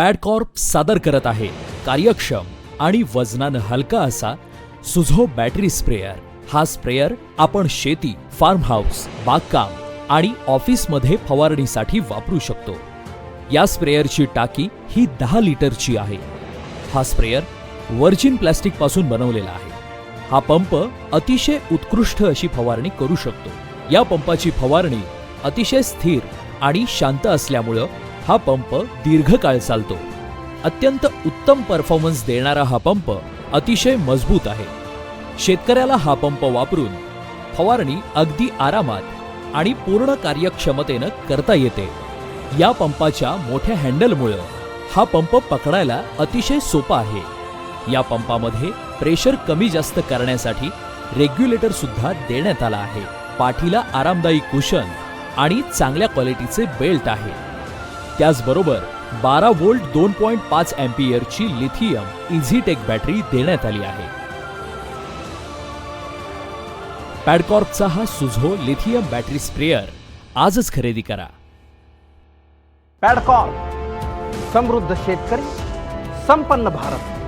पॅडकॉर्प सादर करत आहे. कार्यक्षम आणि वजनानं हलका असा सुझो बॅटरी स्प्रेयर हा स्प्रेयर आपण शेती फार्म हाऊस बागकाम आणि ऑफिसमध्ये फवारणीसाठी वापरू शकतो. या स्प्रेयरची टाकी ही दहा लिटरची आहे. हा स्प्रेयर व्हर्जिन प्लॅस्टिकपासून बनवलेला आहे. हा पंप अतिशय उत्कृष्ट अशी फवारणी करू शकतो. या पंपाची फवारणी अतिशय स्थिर आणि शांत असल्यामुळं हा पंप दीर्घकाळ चालतो. अत्यंत उत्तम परफॉर्मन्स देणारा हा पंप अतिशय मजबूत आहे. शेतकऱ्याला हा पंप वापरून फवारणी अगदी आरामात आणि पूर्ण कार्यक्षमतेनं करता येते. या पंपाच्या मोठ्या हँडलमुळं हा पंप पकडायला अतिशय सोपा आहे. या पंपामध्ये प्रेशर कमी जास्त करण्यासाठी रेग्युलेटर सुद्धा देण्यात आला आहे. पाठीला आरामदायी कुशन आणि चांगल्या क्वालिटीचे बेल्ट आहे. त्याचबरोबर बारा वोल्ट दोन पॉईंट पाच अँपियरची लिथियम इझीटेक बॅटरी देण्यात आली आहे. पॅडकॉर्पचा हा सुझो लिथियम बॅटरी स्प्रेअर आजच खरेदी करा. पॅडकॉर्प समृद्ध शेतकरी संपन्न भारत.